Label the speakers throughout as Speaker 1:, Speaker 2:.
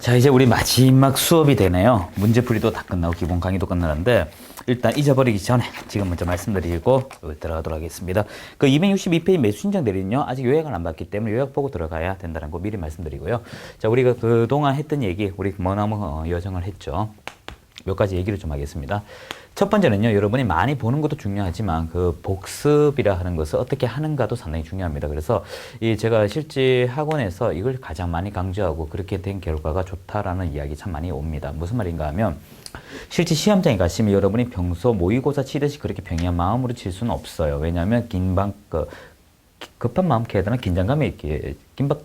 Speaker 1: 자, 이제 우리 마지막 수업이 되네요. 문제풀이도 다 끝나고 기본 강의도 끝나는데 일단 잊어버리기 전에 지금 먼저 말씀드리고 들어가도록 하겠습니다. 그 262페이지 매수 신청 대리는요. 아직 요약을 안 받기 때문에 요약 보고 들어가야 된다는 거 미리 말씀드리고요. 자, 우리가 그동안 했던 얘기 우리 머나무 어, 여정을 했죠. 몇 가지 얘기를 좀 하겠습니다. 첫 번째는요, 여러분이 많이 보는 것도 중요하지만 그 복습이라 하는 것을 어떻게 하는가도 상당히 중요합니다. 그래서 이 제가 실제 학원에서 이걸 가장 많이 강조하고 그렇게 된 결과가 좋다라는 이야기 참 많이 옵니다. 무슨 말인가 하면 실제 시험장에 가시면 여러분이 평소 모의고사 치듯이 그렇게 병이한 마음으로 칠 수는 없어요. 왜냐하면 긴방 그 급한 마음 캐다는 긴장감이 있기에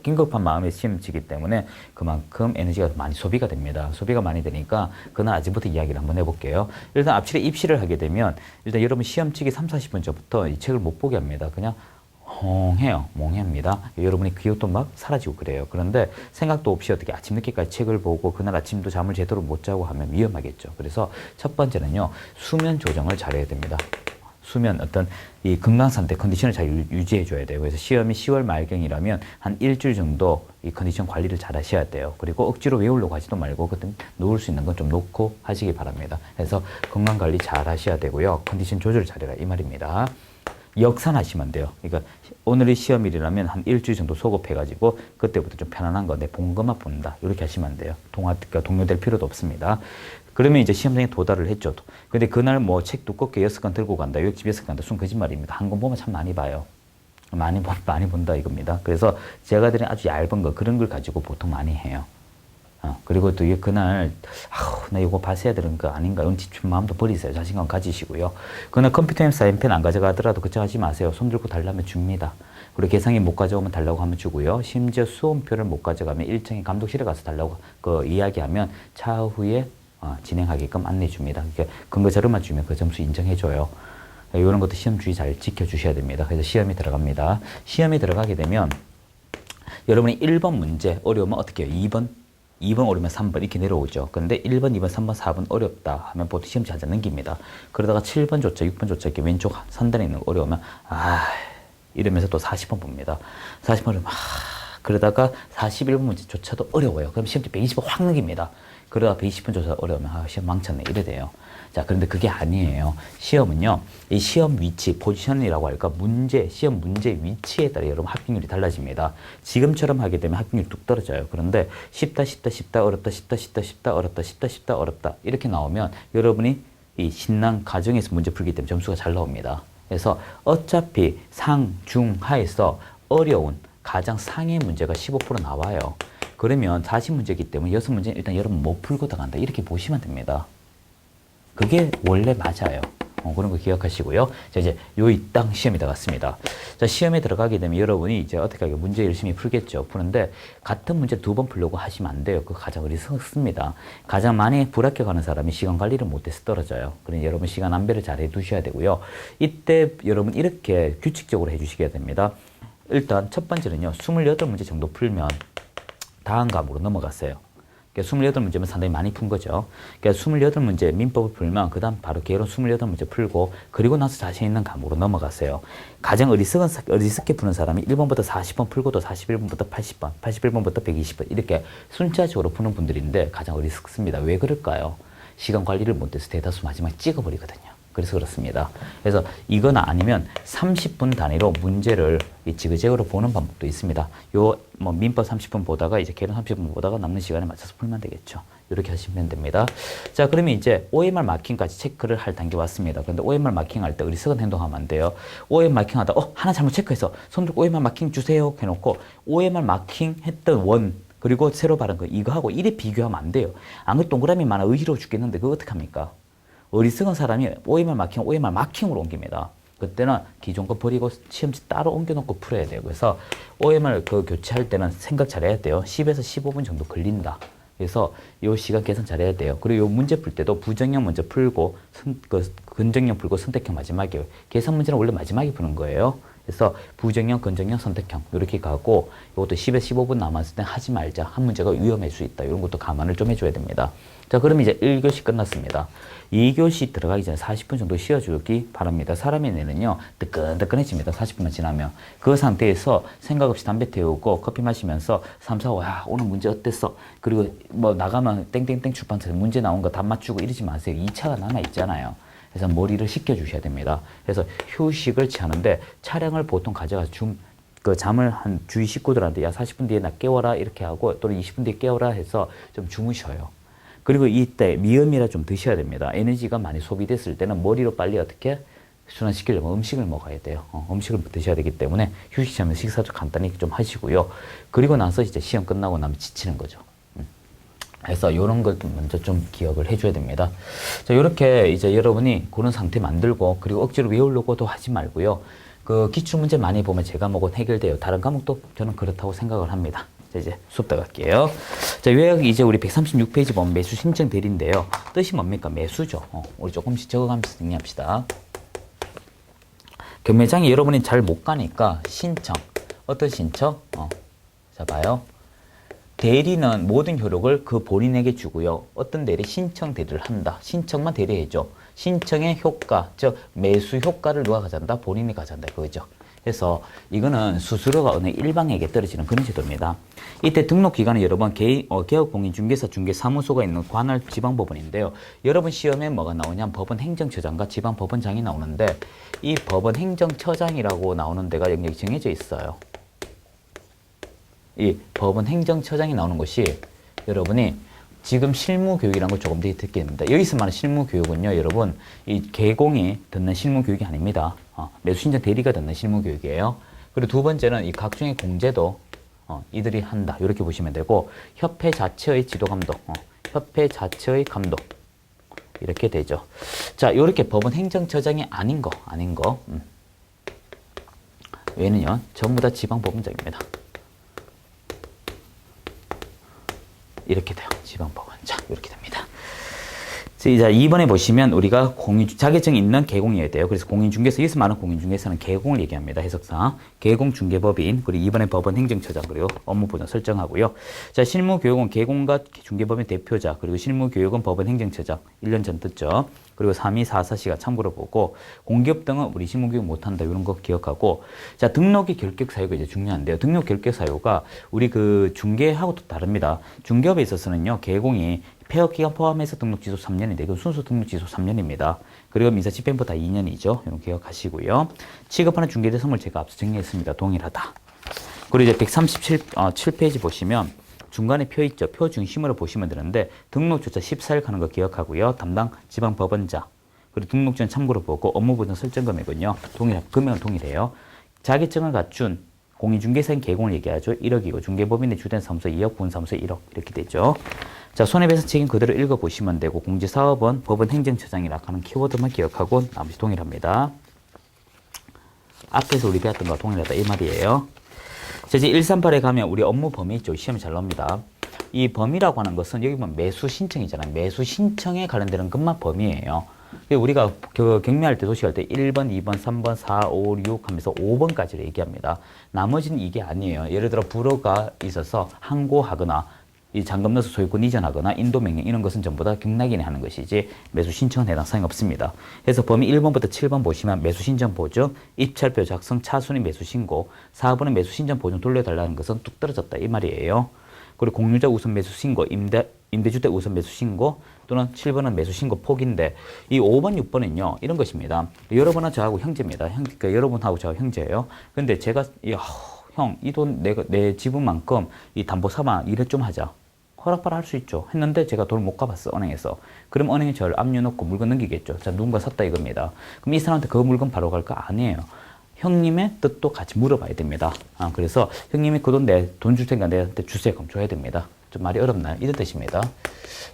Speaker 1: 긴급한 마음에 시험 치기 때문에 그만큼 에너지가 많이 소비가 됩니다. 소비가 많이 되니까 그날 아침부터 이야기를 한번 해볼게요. 일단 앞칠에 입시를 하게 되면 일단 여러분 시험 치기 3, 40분 전부터 이 책을 못 보게 합니다. 그냥 멍해요. 멍해합니다. 여러분이 기억도 막 사라지고 그래요. 그런데 생각도 없이 어떻게 아침 늦게까지 책을 보고 그날 아침도 잠을 제대로 못 자고 하면 위험하겠죠. 그래서 첫 번째는요. 수면 조정을 잘해야 됩니다. 수면 어떤 이 건강 상태 컨디션을 잘 유- 유지해 줘야 돼요. 그래서 시험이 10월 말경이라면 한 일주일 정도 이 컨디션 관리를 잘 하셔야 돼요. 그리고 억지로 외우려고 하지도 말고 그때 놓을 수 있는 건 좀 놓고 하시기 바랍니다. 그래서 건강 관리 잘 하셔야 되고요. 컨디션 조절 잘해라 이 말입니다. 역산하시면 돼요. 그러니까 오늘이 시험일이라면 한 일주일 정도 소급해가지고 그때부터 좀 편안한 거 내 본 것만 본다 이렇게 하시면 안 돼요. 동화 그러니까 동요될 필요도 없습니다. 그러면 이제 시험장에 도달을 했죠. 근데 그날 뭐 책 두껍게 여섯 권 들고 간다, 요집 여섯 권 간다, 순 거짓말입니다. 한 권 보면 참 많이 봐요. 많이 본 많이 본다 이겁니다. 그래서 제가 드린 아주 얇은 거 그런 걸 가지고 보통 많이 해요. 어, 그리고 또 이게 그날 아우 나 이거 봤어야 되는 거 아닌가 이런 집중 마음도 버리세요 자신감 가지시고요 그날 컴퓨터 엠 사인펜 안 가져가더라도 걱정하지 마세요 손 들고 달라면 줍니다 그리고 계상이 못 가져오면 달라고 하면 주고요 심지어 수험표를 못 가져가면 일정히 감독실에 가서 달라고 그 이야기하면 차후에 어, 진행하게끔 안내해 줍니다 그러니까 근거 자료만 주면 그 점수 인정해 줘요 이런 것도 시험 주의 잘 지켜주셔야 됩니다 그래서 시험이 들어갑니다 시험이 들어가게 되면 여러분이 1번 문제 어려우면 어떻게 해요? 2번, 2번 어려우면 3번 이렇게 내려오죠. 근데 1번, 2번, 3번, 4번 어렵다 하면 보통 시험 잘 넘깁니다. 그러다가 7번조차, 6번조차 이렇게 왼쪽 상단에 있는 거 어려우면 아 이러면서 또 40번 봅니다. 40번 어려우면 아 그러다가 41번 문제조차도 어려워요. 그럼 시험 120번 확 넘깁니다. 그러다 120분조차 어려우면 아 시험 망쳤네 이래 돼요. 자, 그런데 그게 아니에요. 시험은요, 이 시험 위치, 포지션이라고 할까, 문제, 시험 문제 위치에 따라 여러분 합격률이 달라집니다. 지금처럼 하게 되면 합격률이 뚝 떨어져요. 그런데 쉽다, 쉽다, 쉽다, 어렵다, 쉽다, 쉽다, 쉽다, 어렵다, 쉽다, 쉽다, 어렵다. 이렇게 나오면 여러분이 이 신난 가정에서 문제 풀기 때문에 점수가 잘 나옵니다. 그래서 어차피 상, 중, 하에서 어려운 가장 상의 문제가 15% 나와요. 그러면 40문제이기 때문에 6문제는 일단 여러분 못 풀고 나간다. 이렇게 보시면 됩니다. 그게 원래 맞아요. 어, 그런 거 기억하시고요. 자, 이제 요이땅 시험이 들어갔습니다. 자, 시험에 들어가게 되면 여러분이 이제 어떻게 하게 문제 열심히 풀겠죠. 푸는데 같은 문제 두 번 풀려고 하시면 안 돼요. 그거 가장 어리석습니다. 가장 많이 불합격하는 사람이 시간 관리를 못해서 떨어져요. 그러니 여러분 시간 안배를 잘 해두셔야 되고요. 이때 여러분 이렇게 규칙적으로 해주시게 됩니다. 일단 첫 번째는요. 28문제 정도 풀면 다음 과목으로 넘어갔어요. 그러니까 28문제면 상당히 많이 푼 거죠. 그러니까 28문제 민법을 풀면 그 다음 바로 개론 28문제 풀고 그리고 나서 자신 있는 과목으로 넘어갔어요. 가장 어리석은, 사- 어리석게 푸는 사람이 1번부터 40번 풀고도 41번부터 80번, 81번부터 120번 이렇게 순차적으로 푸는 분들인데 가장 어리석습니다. 왜 그럴까요? 시간 관리를 못해서 대다수 마지막에 찍어버리거든요. 그래서 그렇습니다. 그래서 이거나 아니면 30분 단위로 문제를 이 지그재그로 보는 방법도 있습니다. 요 뭐 민법 30분 보다가 이제 개론 30분 보다가 남는 시간에 맞춰서 풀면 되겠죠. 이렇게 하시면 됩니다. 자, 그러면 이제 OMR 마킹까지 체크를 할 단계 왔습니다. 그런데 OMR 마킹할 때 어리석은 행동하면 안 돼요. OMR 마킹하다 어 하나 잘못 체크해서 손 들고 OMR 마킹 주세요 해놓고 OMR 마킹 했던 원 그리고 새로 바른 거 이거 하고 이래 비교하면 안 돼요. 안 그래도 동그라미 많아 의지로워 죽겠는데 그거 어떡합니까? 어리석은 사람이 OMR 마킹, OMR 마킹으로 옮깁니다. 그때는 기존 거 버리고 시험지 따로 옮겨놓고 풀어야 돼요. 그래서 OMR 그 교체할 때는 생각 잘해야 돼요. 10에서 15분 정도 걸린다. 그래서 요 시간 계산 잘해야 돼요. 그리고 요 문제 풀 때도 부정형 먼저 풀고 선, 그 근정형 풀고 선택형 마지막에 계산 문제는 원래 마지막에 푸는 거예요. 그래서 부정형, 건정형, 선택형 이렇게 가고 이것도 10에 15분 남았을 때 하지 말자. 한 문제가 위험할 수 있다. 이런 것도 감안을 좀 해줘야 됩니다. 자, 그럼 이제 1교시 끝났습니다. 2교시 들어가기 전에 40분 정도 쉬어주기 바랍니다. 사람의 뇌는요, 뜨끈뜨끈해집니다. 40분만 지나면. 그 상태에서 생각 없이 담배 태우고 커피 마시면서 3, 4, 5, 야, 오늘 문제 어땠어? 그리고 뭐 나가면 땡땡땡 출판사에서 문제 나온 거 다 맞추고 이러지 마세요. 2차가 남아있잖아요. 그래서 머리를 식혀주셔야 됩니다. 그래서 휴식을 취하는데 차량을 보통 가져가서 줌, 그 잠을 한 주위 식구들한테 야 40분 뒤에 나 깨워라 이렇게 하고 또는 20분 뒤에 깨워라 해서 좀 주무셔요. 그리고 이때 미음이라 좀 드셔야 됩니다. 에너지가 많이 소비됐을 때는 머리로 빨리 어떻게 순환시키려면 음식을 먹어야 돼요. 어, 음식을 드셔야 되기 때문에 휴식 시간에 식사도 간단히 좀 하시고요. 그리고 나서 이제 시험 끝나고 나면 지치는 거죠. 음. 그래서 이런 걸 먼저 좀 기억을 해줘야 됩니다. 자, 이렇게 이제 여러분이 그런 상태 만들고 그리고 억지로 외우려고도 하지 말고요. 그 기출 문제 많이 보면 제 과목은 해결돼요. 다른 과목도 저는 그렇다고 생각을 합니다. 자, 이제 수업 들어갈게요. 자, 요약 이제 우리 136페이지 보면 매수 신청 대리인데요. 뜻이 뭡니까? 매수죠. 어, 우리 조금씩 적어가면서 정리합시다. 경매장에 여러분이 잘 못 가니까 신청. 어떤 신청? 어, 자, 봐요. 대리는 모든 효력을 그 본인에게 주고요. 어떤 대리 신청 대리를 한다. 신청만 대리해줘. 신청의 효과, 즉 매수 효과를 누가 가져간다? 본인이 가져간다. 그거죠. 그래서 이거는 수수료가 어느 일방에게 떨어지는 그런 제도입니다. 이때 등록 기간은 여러분 개, 어, 개업공인 중개사 중개사무소가 있는 관할 지방법원인데요. 여러분 시험에 뭐가 나오냐면 법원 행정처장과 지방법원장이 나오는데 이 법원 행정처장이라고 나오는 데가 영역이 정해져 있어요. 이 법원 행정처장이 나오는 것이 여러분이 지금 실무 교육이라는 걸 조금 듣게 됩니다. 여기서 말하는 실무 교육은요, 여러분, 이 개공이 듣는 실무 교육이 아닙니다. 어, 매수신청 대리가 듣는 실무 교육이에요. 그리고 두 번째는 이 각종의 공제도 어, 이들이 한다. 이렇게 보시면 되고, 협회 자체의 지도 감독, 어, 협회 자체의 감독. 이렇게 되죠. 자, 이렇게 법원 행정처장이 아닌 거, 아닌 거. 음. 얘는요, 전부 다 지방법원장입니다. 이렇게 돼요. 지방법원. 자, 이렇게 됩니다. 자, 이제 2번에 보시면 우리가 공인 자격증이 있는 개공이어야 돼요. 그래서 공인중개사, 여기서 말하는 공인중개사는 개공을 얘기합니다. 해석상. 개공중개법인, 그리고 2번에 법원 행정처장, 그리고 업무보장 설정하고요. 자, 실무교육은 개공과 중개법인 대표자, 그리고 실무교육은 법원 행정처장, 1년 전 듣죠. 그리고 3, 2, 4, 4시가 참고로 보고, 공기업 등은 우리 실무교육 못한다, 이런 거 기억하고, 자, 등록의 결격 사유가 이제 중요한데요. 등록 결격 사유가 우리 그 중개하고 또 다릅니다. 중개업에 있어서는요, 개공이 폐업 기간 포함해서 등록 지수 3년인데 이건 순수 등록 지수 3년입니다. 그리고 민사 집행부 다 2년이죠. 이런 기억하시고요. 취급하는 중개대 선물 제가 앞서 정리했습니다. 동일하다. 그리고 이제 137 어, 7페이지 보시면 중간에 표 있죠. 표 중심으로 보시면 되는데 등록 조차 14일 가는 거 기억하고요. 담당 지방 법원자 그리고 등록 전 참고로 보고 업무 보전 설정 금액은요. 동일 금액은 동일해요. 자격증을 갖춘 공인중개사인 개공을 얘기하죠. 1억이고 중개법인의 주된 사무소 2억, 분사무소 1억 이렇게 되죠. 자, 손해배상 책임 그대로 읽어보시면 되고 공제사업은 법원 행정처장이라 하는 키워드만 기억하고 나머지 동일합니다. 앞에서 우리 배웠던 거 동일하다 이 말이에요. 자, 이제 138에 가면 우리 업무 범위 있죠. 시험에 잘 나옵니다. 이 범위라고 하는 것은 여기 보면 매수 신청이잖아요. 매수 신청에 관련되는 것만 범위예요. 우리가 그 경매할 때 도시할 때 1번, 2번, 3번, 4, 5, 6 하면서 5번까지를 얘기합니다. 나머지는 이게 아니에요. 예를 들어 불허가 있어서 항고하거나 이 잔금 넣어서 소유권 이전하거나 인도 명령 이런 것은 전부 다 경락인이 하는 것이지 매수 신청은 해당 사항이 없습니다. 그래서 범위 1번부터 7번 보시면 매수 신청 보증, 입찰표 작성, 차순위 매수 신고, 4번은 매수 신청 보증 돌려달라는 것은 뚝 떨어졌다 이 말이에요. 그리고 공유자 우선 매수 신고, 임대 임대주택 우선 매수 신고 또는 7번은 매수 신고 포기인데 이 5번, 6번은요 이런 것입니다. 여러분은 저하고 형제입니다. 형, 그러니까 여러분하고 저하고 형제예요. 근데 제가 야, 형, 이 돈 내가 내 지분만큼 이 담보 삼아 일을 좀 하자. 허락받아 할 수 있죠. 했는데 제가 돈을 못 갚았어, 은행에서. 그럼 은행이 저를 압류 넣고 물건 넘기겠죠. 자, 누군가 샀다 이겁니다. 그럼 이 사람한테 그 물건 바로 갈까? 아니에요. 형님의 뜻도 같이 물어봐야 됩니다. 아, 그래서 형님이 그 돈 내, 돈 줄 테니까 내한테 주세요. 그럼 줘야 됩니다. 좀 말이 어렵나요? 이런 뜻입니다.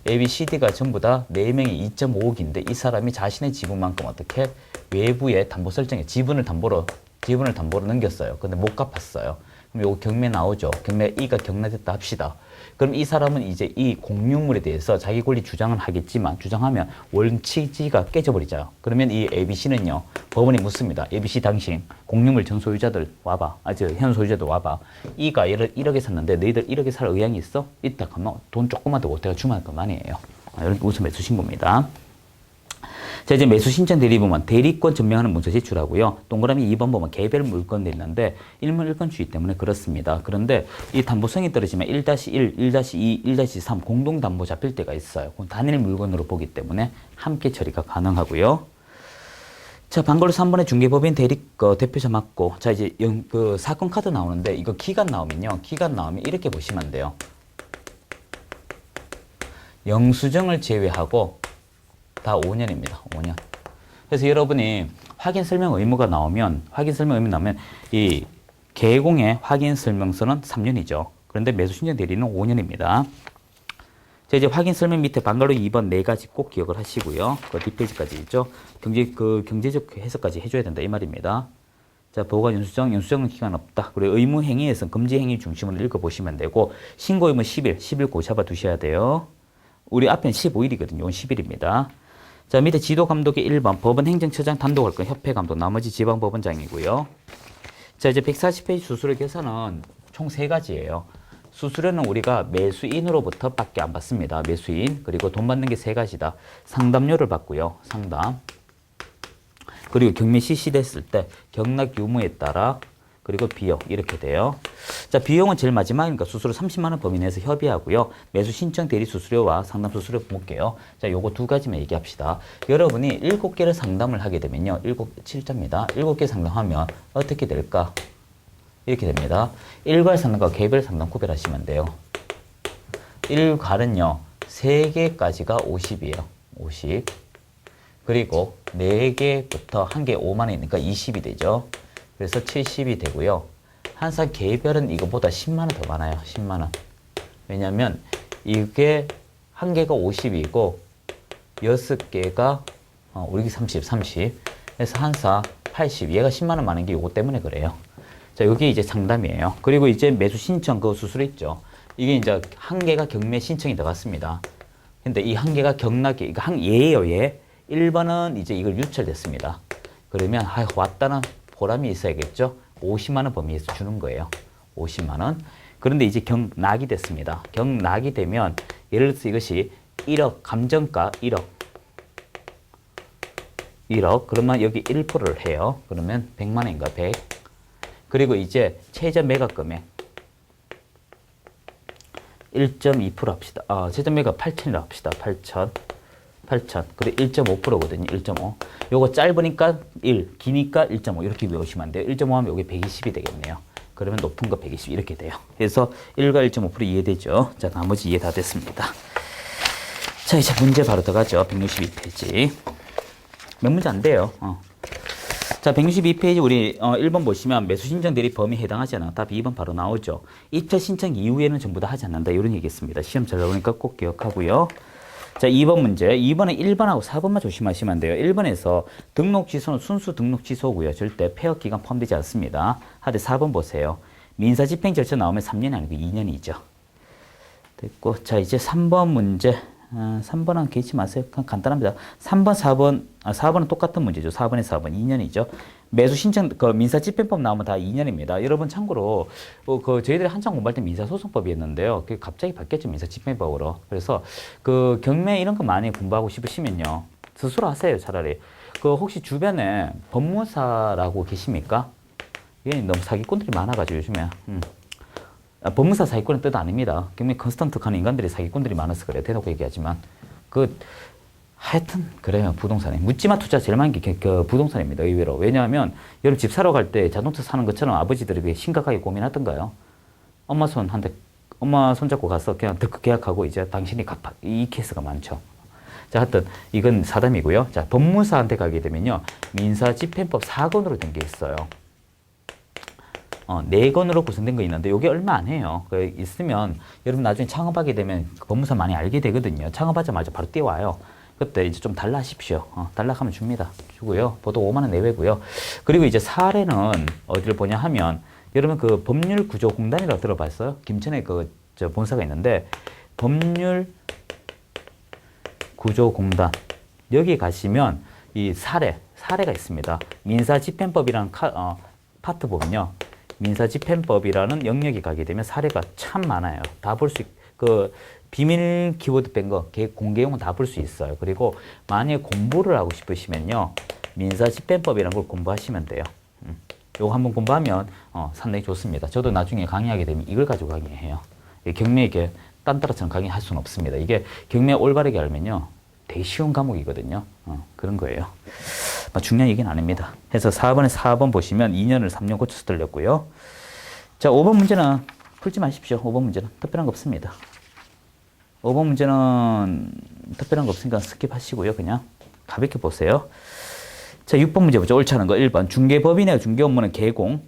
Speaker 1: A, B, C, D가 전부 다 4명이 2.5억인데 이 사람이 자신의 지분만큼 어떻게 외부에 담보 설정해 지분을 담보로, 지분을 담보로 넘겼어요. 근데 못 갚았어요. 그럼 요거 경매 나오죠. 경매 E가 경락됐다 합시다. 그럼 이 사람은 이제 이 공유물에 대해서 자기 권리 주장을 하겠지만 주장하면 원칙지가 깨져버리죠. 그러면 이 ABC는요 법원이 묻습니다. ABC 당신 공유물 전 소유자들 와봐. 아 저현 소유자들 와봐. E가 1억, 1억에 샀는데 너희들 1억에 살 의향이 있어? 있다 그러면 돈 조금만 더 내가 주면 할 것만이에요. 아, 이런 우선 매수 신고입니다. 자, 이제 매수 신청 대리 부분 대리권 증명하는 문서 제출하고요. 동그라미 2번 보면 개별 물건 돼 있는데 일문 1건주의 때문에 그렇습니다. 그런데 이 담보성이 떨어지면 1-1, 1-2, 1-3 공동 담보 잡힐 때가 있어요. 그건 단일 물건으로 보기 때문에 함께 처리가 가능하고요. 자, 방걸로 3번에 중개법인 대리 거 대표자 맞고 자, 이제 영, 그 사건 카드 나오는데 이거 기간 나오면요. 기간 나오면 이렇게 보시면 돼요. 영수증을 제외하고 다 5년입니다. 5년. 그래서 여러분이 확인 설명 의무가 나오면 확인 설명 의무 나오면 이 개공의 확인 설명서는 3년이죠. 그런데 매수 신청 대리는 5년입니다. 자, 이제 확인 설명 밑에 방가로 2번 네 가지 꼭 기억을 하시고요. 그 뒷페이지까지 있죠. 경제 그 경제적 해석까지 해줘야 된다 이 말입니다. 자, 보관 연수정, 연수정은 기간 없다. 그리고 의무 행위에서 금지 행위 중심으로 읽어보시면 되고 신고 의무 10일, 10일 고 잡아 두셔야 돼요. 우리 앞에는 15일이거든요. 이건 10일입니다. 자, 밑에 지도 감독의 1번 법원 행정처장 단독할 건 협회 감독, 나머지 지방 법원장이고요. 자, 이제 140페이지 수수료 계산은 총 세 가지예요. 수수료는 우리가 매수인으로부터 밖에 안 받습니다. 매수인. 그리고 돈 받는 게 세 가지다. 상담료를 받고요. 상담. 그리고 경매 실시됐을 때 경락 유무에 따라 그리고 비용 이렇게 돼요. 자 비용은 제일 마지막이니까 수수료 30만 원 범위 내에서 협의하고요. 매수 신청 대리 수수료와 상담 수수료 볼게요. 자 요거 두 가지만 얘기합시다. 여러분이 일곱 개를 상담을 하게 되면요. 일곱 7자입니다. 일곱 개 상담하면 어떻게 될까? 이렇게 됩니다. 일괄 상담과 개별 상담 구별하시면 돼요. 일괄은요. 3개까지가 50이에요. 50. 그리고 4개부터 한개 5만 원이니까 20이 되죠. 그래서 70이 되고요. 항상 개별은 이거보다 10만 원 더 많아요. 10만 원. 왜냐면 이게 한 개가 50이고 여섯 개가 어, 우리 30, 30. 그래서 한사 80. 얘가 10만 원 많은 게 이거 때문에 그래요. 자, 여기 이제 상담이에요. 그리고 이제 매수 신청 그 수수료 있죠. 이게 이제 한 개가 경매 신청이 들어갔습니다. 근데 이 한 개가 경락이, 이거 한 예예요, 예. 1번은 이제 이걸 유찰됐습니다. 그러면, 아, 왔다는 보람이 있어야겠죠? 50만 원 범위에서 주는 거예요. 50만 원. 그런데 이제 경락이 됐습니다. 경락이 되면, 예를 들어서 이것이 1억, 감정가 1억. 1억. 그러면 여기 1%를 해요. 그러면 100만 원인가, 100. 그리고 이제 최저 매각 금액 1.2% 합시다. 아, 최저 매각 8천이라 합시다. 8천. 8천. 그래 1.5%거든요. 1.5. 요거 짧으니까 1, 기니까 1.5 이렇게 외우시면 안 돼요. 1.5 하면 여기 120이 되겠네요. 그러면 높은 거 120 이렇게 돼요. 그래서 1과 1.5% 이해되죠? 자, 나머지 이해 다 됐습니다. 자, 이제 문제 바로 들어가죠. 162페이지. 몇 문제 안 돼요. 어. 자, 162페이지 우리 어, 1번 보시면 매수 신청 대리 범위에 해당하지 않아. 답 2번 바로 나오죠. 2차 신청 이후에는 전부 다 하지 않는다. 이런 얘기겠습니다. 시험 잘 나오니까 꼭 기억하고요. 자, 2번 문제. 2번은 1번하고 4번만 조심하시면 돼요. 1번에서 등록 취소는 순수 등록 취소고요. 절대 폐업 기간 포함되지 않습니다. 하되 4번 보세요. 민사 집행 절차 나오면 3년이 아니고 2년이죠. 됐고. 자, 이제 3번 문제. 아, 3번은 개치 마세요. 간단합니다. 3번, 4번, 아, 4번은 똑같은 문제죠. 4번에 4번, 2년이죠. 매수 신청, 그 민사 집행법 나오면 다 2년입니다. 여러분 참고로, 어, 그 저희들이 한창 공부할 때 민사소송법이었는데요. 그게 갑자기 바뀌었죠. 민사 집행법으로. 그래서 그 경매 이런 거 많이 공부하고 싶으시면요. 스스로 하세요. 차라리. 그 혹시 주변에 법무사라고 계십니까? 이게 너무 사기꾼들이 많아가지고 요즘에. 음. 아, 법무사 사기꾼은 뜻 아닙니다. 경매 컨스턴트 하는 인간들이 사기꾼들이 많아서 그래요. 대놓고 얘기하지만. 그, 하여튼, 그래요. 부동산에. 묻지마 투자 제일 많은 게 그 부동산입니다. 의외로. 왜냐하면, 여러분 집 사러 갈 때 자동차 사는 것처럼 아버지들이 왜 심각하게 고민하던가요? 엄마 손한테, 엄마 손 잡고 가서 그냥 득 계약하고 이제 당신이 갚아. 이 케이스가 많죠. 자, 하여튼, 이건 사담이고요. 자, 법무사한테 가게 되면요. 민사 집행법 4건으로 된 게 있어요. 어, 네 건으로 구성된 거 있는데 이게 얼마 안 해요. 그 있으면 여러분 나중에 창업하게 되면 그 법무사 많이 알게 되거든요. 창업하자마자 바로 뛰어와요. 그때 이제 좀 달라 하십시오. 어, 달라 하면 줍니다. 주고요. 보통 5만 원 내외고요. 그리고 이제 사례는 어디를 보냐 하면 여러분 그 법률 구조 공단이라고 들어봤어요? 김천에 그 저 본사가 있는데 법률 구조 공단 여기 가시면 이 사례 사례가 있습니다. 민사 집행법이라는 카, 어, 파트 보면요. 민사집행법이라는 영역이 가게 되면 사례가 참 많아요. 다 볼 수, 그, 비밀 키워드 뺀 거, 개- 공개용은 다볼 수 있어요. 그리고 만약에 공부를 하고 싶으시면요. 민사집행법이라는 걸 공부하시면 돼요. 음. 요거 한번 공부하면 어, 상당히 좋습니다. 저도 나중에 강의하게 되면 이걸 가지고 강의해요. 이 경매에게 딴따라처럼 강의할 수는 없습니다. 이게 경매 올바르게 알면요. 되게 쉬운 과목이거든요. 어, 그런 거예요. 뭐 중요한 얘기는 아닙니다. 그래서 4번에 4번 보시면 2년을 3년 고쳐서 들렸고요. 자, 5번 문제는 풀지 마십시오. 5번 문제는 특별한 거 없습니다. 5번 문제는 특별한 거 없으니까 스킵하시고요. 그냥 가볍게 보세요. 자, 6번 문제 보죠. 옳지 않은 거 1번. 중개법인의 중개 업무는 개공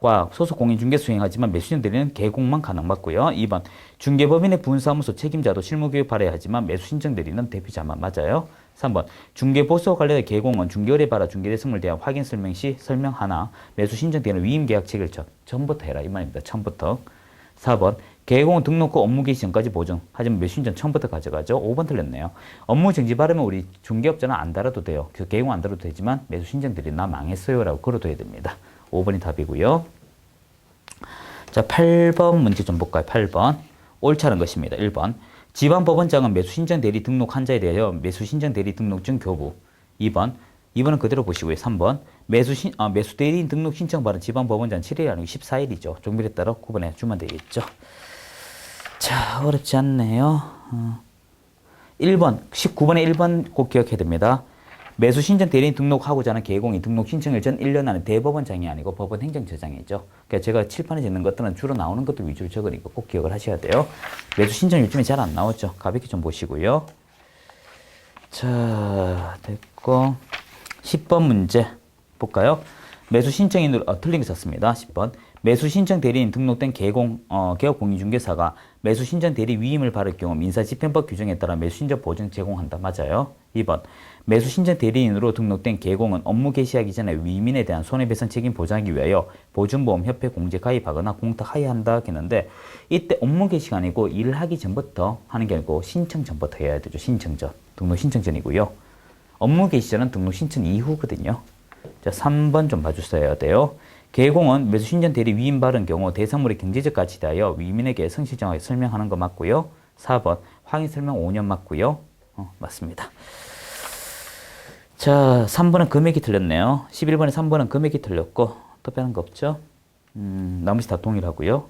Speaker 1: 과 소속 공인 중개 수행하지만 매수인 대리는 개공만 가능받고요. 2번. 중개법인의 분사무소 책임자도 실무 교육 발휘하지만 매수 신청 대리는 대표자만 맞아요. 3번. 중개보수와 관련된 개공은 중개의뢰 발화 중개대성을 대한 확인 설명 시 설명 하나, 매수 신청 대리는 위임계약 체결 전, 전부터 해라 이 말입니다. 처음부터. 4번. 개공 등록 후 업무 개시 전까지 보증. 하지만 매수인전 처음부터 가져가죠. 5번 틀렸네요. 업무 정지 발음은 우리 중개업자는 안 달아도 돼요. 그 개공 안 달아도 되지만 매수 신청들이 나 망했어요 라고 걸어둬야 됩니다. 5번이 답이고요. 자, 8번 문제 좀 볼까요? 8번. 옳지 않은 것입니다. 1번. 지방법원장은 매수신청 대리 등록 한자에 대하여 매수신청 대리 등록증 교부. 2번. 2번은 그대로 보시고요. 3번. 매수신, 아, 매수 대리인 등록 신청 받은 지방법원장 7일이 아니고 14일이죠. 종밀에 따라 구분해 주면 되겠죠. 자, 어렵지 않네요. 어. 1번, 19번에 1번 꼭 기억해야 됩니다. 매수 신청 대리인 등록하고자 하는 개공이 등록 신청일 전 1년 안에 대법원장이 아니고 법원 행정처장이죠. 그러니까 제가 칠판에 적는 것들은 주로 나오는 것들 위주로 적으니까 꼭 기억을 하셔야 돼요. 매수 신청 요즘에 잘 안 나오죠. 가볍게 좀 보시고요. 자, 됐고. 10번 문제 볼까요? 매수 신청인으로 어, 틀린 거 썼습니다. 10번. 매수 신청 대리인 등록된 개공 어, 개업 공인중개사가 매수 신청 대리 위임을 받을 경우 민사집행법 규정에 따라 매수 신청 보증 제공한다. 맞아요. 2번. 매수 신청 대리인으로 등록된 개공은 업무 개시하기 전에 위민에 대한 손해배상 책임 보장하기 위하여 보증보험협회 공제 가입하거나 공탁 하여한다 했는데 이때 업무 개시가 아니고 일을 하기 전부터 하는 게 아니고 신청 전부터 해야 되죠. 신청 전. 등록 신청 전이고요. 업무 개시 전은 등록 신청 이후거든요. 자, 3번 좀 봐주셔야 돼요. 개공은 매수 신전 대리 위임 받은 경우 대상물의 경제적 가치에 대하여 위민에게 성실정하게 설명하는 거 맞고요. 4번 확인 설명 5년 맞고요. 어, 맞습니다. 자, 3번은 금액이 틀렸네요. 11번에 3번은 금액이 틀렸고 특별한 거 없죠? 음, 나머지 다 동일하고요.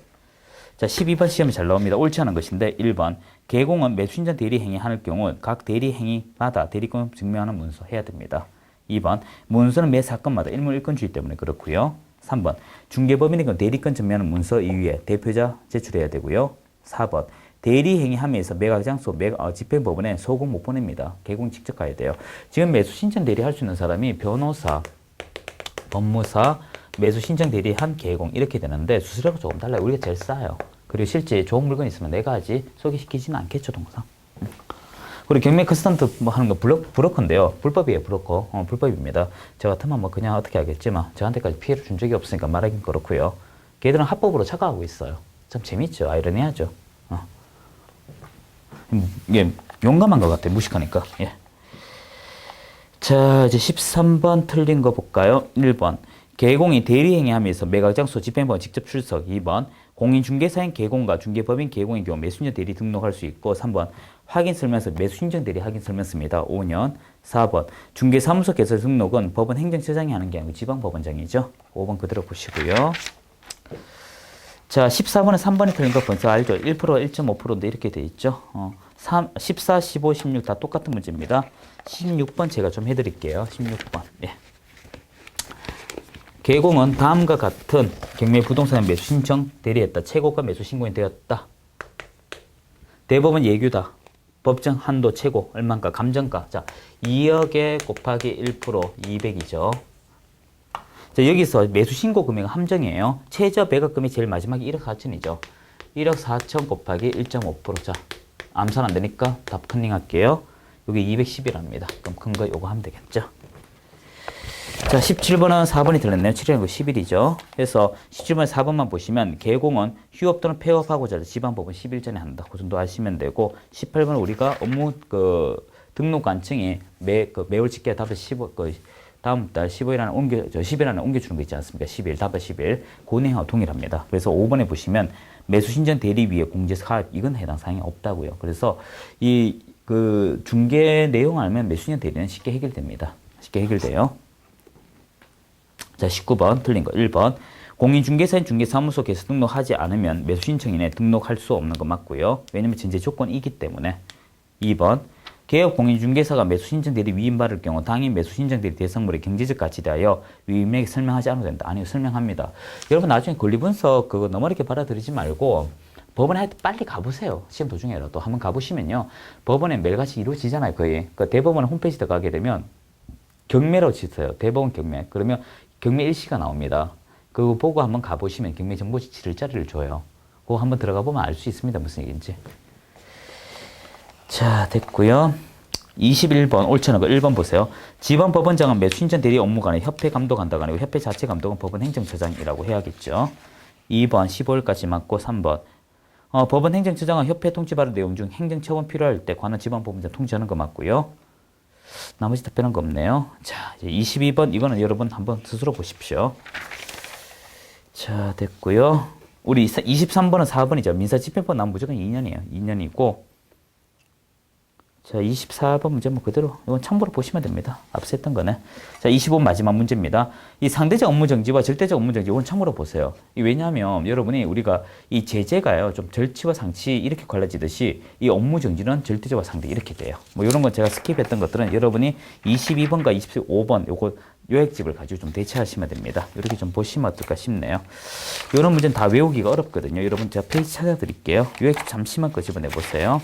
Speaker 1: 자, 12번 시험이 잘 나옵니다. 옳지 않은 것인데 1번 개공은 매수인전 대리 행위 하는 경우 각 대리 행위마다 대리권 증명하는 문서 해야 됩니다. 2번 문서는 매 사건마다 일문 일건주의 때문에 그렇고요. 3번 중개법인의 경우 대리권 증명하는 문서 이후에 대표자 제출해야 되고요. 4번 대리 행위 함에서 매각 장소 매 어, 집행법원에 소공 못 보냅니다. 개공 직접 가야 돼요. 지금 매수 신청 대리 할 수 있는 사람이 변호사, 법무사, 매수 신청 대리 한 개공 이렇게 되는데 수수료가 조금 달라요. 우리가 제일 싸요. 그리고 실제 좋은 물건 있으면 내가 하지 소개시키지는 않겠죠 동상. 음. 그리고 경매 컨스턴트 뭐 하는 거 브로, 브로커인데요. 불법이에요 브로커. 어, 불법입니다. 저 같으면 뭐 그냥 어떻게 하겠지만 저한테까지 피해를 준 적이 없으니까 말하긴 그렇고요. 걔들은 합법으로 착각하고 있어요. 참 재밌죠. 아이러니하죠. 어. 음, 이게 용감한 것 같아요. 무식하니까. 예. 자, 이제 13번 틀린 거 볼까요? 1번. 개공이 대리행위하면서 매각장소 집행법원 직접 출석. 2번. 공인중개사인 개공과 중개법인 개공의 경우 매수인전 대리 등록할 수 있고 3번. 확인 설명서 매수인전 대리 확인 설명서입니다. 5년. 4번. 중개사무소 개설 등록은 법원 행정처장이 하는 게 아니고 지방법원장이죠. 5번 그대로 보시고요. 자, 14번에 3번이 틀린 거 벌써 알죠? 1% 1.5%인데 이렇게 돼 있죠. 어, 3, 14, 15, 16 다 똑같은 문제입니다. 16번 제가 좀 해드릴게요. 16번. 예. 개공은 다음과 같은 경매 부동산 매수 신청 대리했다. 최고가 매수 신고인 되었다. 대법원 예규다. 법정 한도 최고 얼마인가 감정가. 자, 2억에 곱하기 1% 200이죠. 자, 여기서 매수 신고 금액은 함정이에요. 최저 매각금이 제일 마지막에 1억 4천이죠. 1억 4천 곱하기 1.5%. 자, 암산 안 되니까 답 컨닝 할게요. 여기 210이랍니다. 그럼 큰거 요거 하면 되겠죠. 자, 17번은 4번이 틀렸네요. 7이라는 거 11이죠. 그래서 17번 4번만 보시면 개공은 휴업 또는 폐업하고자 할 지방법은 10일 전에 한다. 그 정도 아시면 되고 18번은 우리가 업무 그 등록 관청이 매, 그 매월 집계 답을 15, 그 다음 달 15일 안에 옮겨, 저 10일 안에 옮겨주는 거 있지 않습니까? 10일, 답을 10일. 그 내용하고 동일합니다. 그래서 5번에 보시면 매수 신청 대리 위에 공제 사업, 이건 해당 사항이 없다고요. 그래서 이 그 중개 내용 알면 매수 신청 대리는 쉽게 해결됩니다. 쉽게 해결돼요. 자, 19번 틀린 거 1번. 공인중개사인 중개사무소 개수 등록하지 않으면 매수 신청인에 등록할 수 없는 거 맞고요. 왜냐면 전제 조건이기 때문에. 2번. 개업 공인중개사가 매수 신청 대리 위임받을 경우 당인 매수 신청 대리 대상물의 경제적 가치 대하여 위임액 설명하지 않아도 된다. 아니요, 설명합니다. 여러분 나중에 권리분석 그거 너무 이렇게 받아들이지 말고 법원에 할때 빨리 가보세요. 시험 도중에라도 한번 가보시면요. 법원에 매일같이 이루어지잖아요, 거의. 그 대법원 홈페이지 들어가게 되면 경매로 치세요. 대법원 경매. 그러면 경매 일시가 나옵니다. 그거 보고 한번 가보시면 경매 정보 지를 자리를 줘요. 그거 한번 들어가 보면 알 수 있습니다. 무슨 얘기인지. 자, 됐고요. 21번 옳잖아. 그 1번 보세요. 지방 법원장은 매수 신청 대리 업무 관에 협회 감독한다가 아니고 협회 자체 감독은 법원 행정처장이라고 해야겠죠. 2번 15일까지 맞고 3번 어, 법원 행정처장은 협회 통치 받은 내용 중 행정처분 필요할 때 관할 지방 법원장 통지하는 거 맞고요. 나머지 답변한 거 없네요. 자, 이제 22번 이거는 여러분 한번 스스로 보십시오. 자, 됐고요. 우리 23번은 4번이죠. 민사 집행법 나면 무조건 2년이에요. 2년이고 자, 24번 문제 뭐 그대로 이건 참고로 보시면 됩니다. 앞서 했던 거네. 자, 25번 마지막 문제입니다. 이 상대적 업무 정지와 절대적 업무 정지 이건 참고로 보세요. 이 왜냐하면 여러분이 우리가 이 제재가요. 좀 절치와 상치 이렇게 갈라지듯이 이 업무 정지는 절대적과 상대 이렇게 돼요. 뭐 이런 건 제가 스킵했던 것들은 여러분이 22번과 25번 요거 요약집을 가지고 좀 대체하시면 됩니다. 이렇게 좀 보시면 어떨까 싶네요. 이런 문제는 다 외우기가 어렵거든요. 여러분 제가 페이지 찾아드릴게요. 요약집 잠시만 끄집어내 보세요.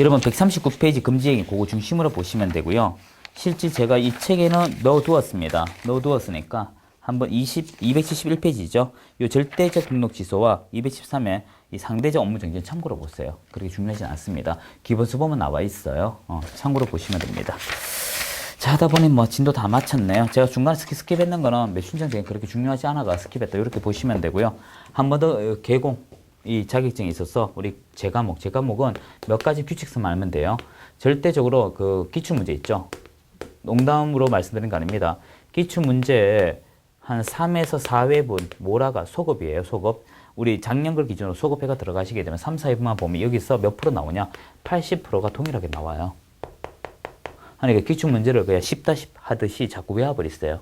Speaker 1: 여러분 139페이지 금지행위 그거 중심으로 보시면 되고요. 실제 제가 이 책에는 넣어두었습니다. 넣어두었으니까 한번 20, 271페이지죠. 이 절대적 등록 취소와 213의 이 상대적 업무 정지는 참고로 보세요. 그렇게 중요하진 않습니다. 기본 수범은 나와 있어요. 어, 참고로 보시면 됩니다. 자, 하다 보니 뭐 진도 다 마쳤네요. 제가 중간에 스킵, 스킵했는 거는 몇 신청쟁이 그렇게 중요하지 않아가 스킵했다. 이렇게 보시면 되고요. 한 번더 어, 개공. 이 자격증이 있어서 우리 제 과목, 제 과목은 몇 가지 규칙서만 알면 돼요. 절대적으로 그 기출 문제 있죠. 농담으로 말씀드린 거 아닙니다. 기출 문제에 한 3에서 4회분 모라가 소급이에요. 소급. 우리 작년 걸 기준으로 소급해가 들어가시게 되면 3, 4회분만 보면 여기서 몇 프로 나오냐? 80%가 동일하게 나와요. 그러니까 기출 문제를 그냥 쉽다 쉽 하듯이 자꾸 외워버리세요.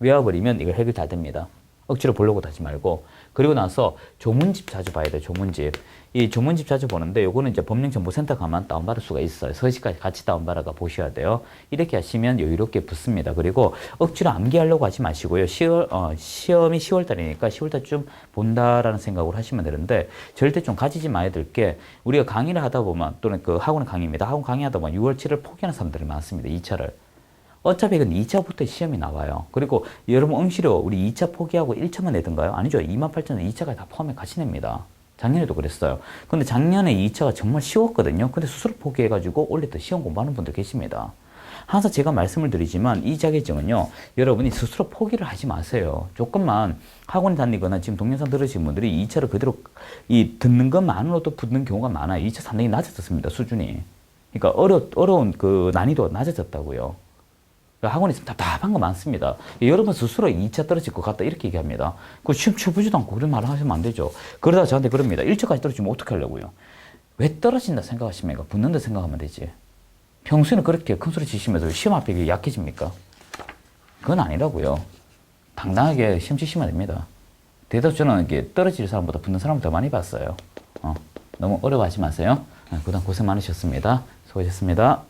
Speaker 1: 외워버리면 이거 해결 다 됩니다. 억지로 보려고 하지 말고 그리고 나서 조문집 자주 봐야 돼요. 조문집. 이 조문집 자주 보는데 요거는 이제 법령정보센터 가면 다운받을 수가 있어요. 서식까지 같이 다운받아가 보셔야 돼요. 이렇게 하시면 여유롭게 붙습니다. 그리고 억지로 암기하려고 하지 마시고요. 10월, 어, 시험이 10월 달이니까 10월 달쯤 본다라는 생각으로 하시면 되는데 절대 좀 가지지 마야 될 게 우리가 강의를 하다 보면 또는 그 학원 강의입니다. 학원 강의하다 보면 6월 7일 포기하는 사람들이 많습니다. 2차를. 어차피 이건 2차부터 시험이 나와요. 그리고 여러분 응시료 우리 2차 포기하고 1차만 내던가요? 아니죠. 28,000원 2차가 다 포함해 같이 냅니다. 작년에도 그랬어요. 근데 작년에 2차가 정말 쉬웠거든요. 근데 스스로 포기해가지고 올해 또 시험 공부하는 분들 계십니다. 항상 제가 말씀을 드리지만 이 자격증은요, 여러분이 스스로 포기를 하지 마세요. 조금만 학원 다니거나 지금 동영상 들으신 분들이 2차를 그대로 이 듣는 것만으로도 붙는 경우가 많아요. 2차 상당히 낮아졌습니다. 수준이. 그러니까 어려, 어려운 그 난이도가 낮아졌다고요. 학원에 있으면 답답한 거 많습니다. 여러분 스스로 2차 떨어질 것 같다 이렇게 얘기합니다. 그 시험 쳐보지도 않고 그런 말을 하시면 안 되죠. 그러다 저한테 그럽니다. 1차까지 떨어지면 어떻게 하려고요? 왜 떨어진다 생각하십니까? 붙는다 생각하면 되지. 평소에는 그렇게 큰 소리 치시면서 시험 앞에 약해집니까? 그건 아니라고요. 당당하게 시험 치시면 됩니다. 대다수 저는 이게 떨어질 사람보다 붙는 사람을 더 많이 봤어요. 어, 너무 어려워하지 마세요. 네, 그동안 고생 많으셨습니다. 수고하셨습니다.